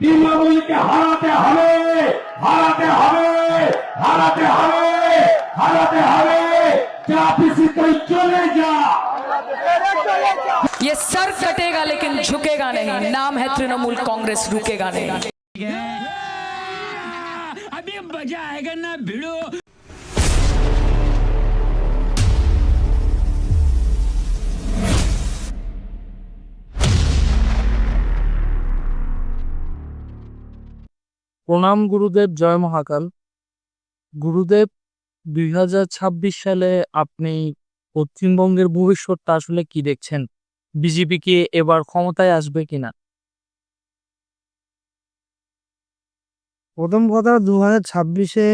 তৃণমূলকে হারাতে হবে হারাতে হবে হারাতে হবে হারাতে হবে যা পিসি তুই চলে যা ये सर कटेगा लेकिन झुकेगा नहीं नाम है तृणमूल कांग्रेस रुकेगा नहीं अभी मजा आएगा ना भिड़ो প্রণাম গুরুদেব, জয় মহাকাল। গুরুদেব, দুই হাজার ছাব্বিশ সালে আপনি পশ্চিমবঙ্গের ভবিষ্যৎটা আসলে কি দেখছেন? বিজেপি কি এবার ক্ষমতায় আসবে কিনা? প্রথম কথা দু হাজার ছাব্বিশে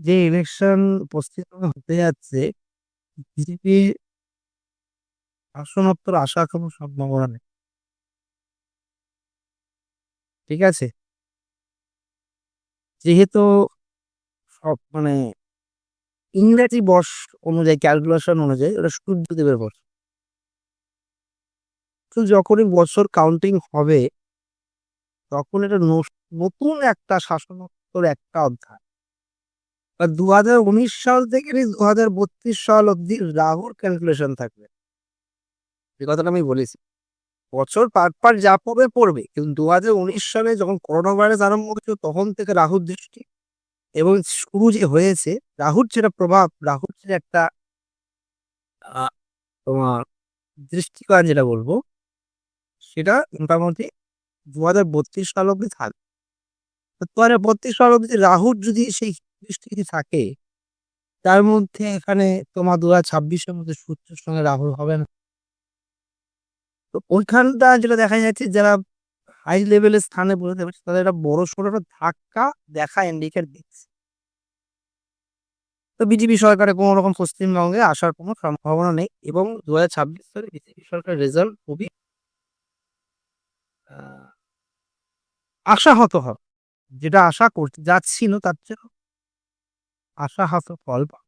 যে ইলেকশন পশ্চিমবঙ্গে হতে যাচ্ছে, বিজেপি আসনত্তর আশা কোনো সম্ভাবনা নেই। ঠিক আছে? যেহেতু সব মানে ইংরেজি বর্ষ অনুযায়ী ক্যালকুলেশন অনুযায়ী ওটা সূর্যদেবের বর্ষ তো যখনই বছর কাউন্টিং হবে, তখন এটা নতুন একটা শাসনোত্তর একটা অধ্যায়। বা দু হাজার উনিশ সাল থেকে দু হাজার বত্রিশ সাল অব্দি রাহুর ক্যালকুলেশন থাকবে। এই কথাটা আমি বলেছি। বছর পার পার যা পড়বে পড়বে। কিন্তু দু হাজার উনিশ সালে যখন করোনা ভাইরাস আরম্ভ হয়েছিল, তখন থেকে রাহুর দৃষ্টি এবং শুরু যে হয়েছে, রাহুর যেটা প্রভাব, রাহুর যে একটা তোমার দৃষ্টিকোণ যেটা বলব, সেটা মোটামুটি দু হাজার বত্রিশ সাল অব্দি থাকবে দু হাজার বত্রিশ সাল অব্দি রাহুর যদি সেই দৃষ্টি থাকে, তার মধ্যে এখানে তোমার দু হাজার ছাব্বিশের মধ্যে সূর্যের সঙ্গে রাহুল হবে না। তো ওইখানটা যেটা দেখা যাচ্ছে, যারা হাই লেভেলের স্থানে বসে পারছে তাদের একটা বড় সড়ো একটা ধাক্কা দেখা ইন্ডিকেট দিচ্ছে। তো বিজেপি সরকারের কোনো রকম পশ্চিমবঙ্গে আসার কোনো সম্ভাবনা নেই এবং দু হাজার ছাব্বিশ সালে বিজেপি সরকারের রেজাল্ট খুবই আশাহত হবে। যেটা আশা করতে যাচ্ছিল তার চেয়ে আশাহত ফল পাবে।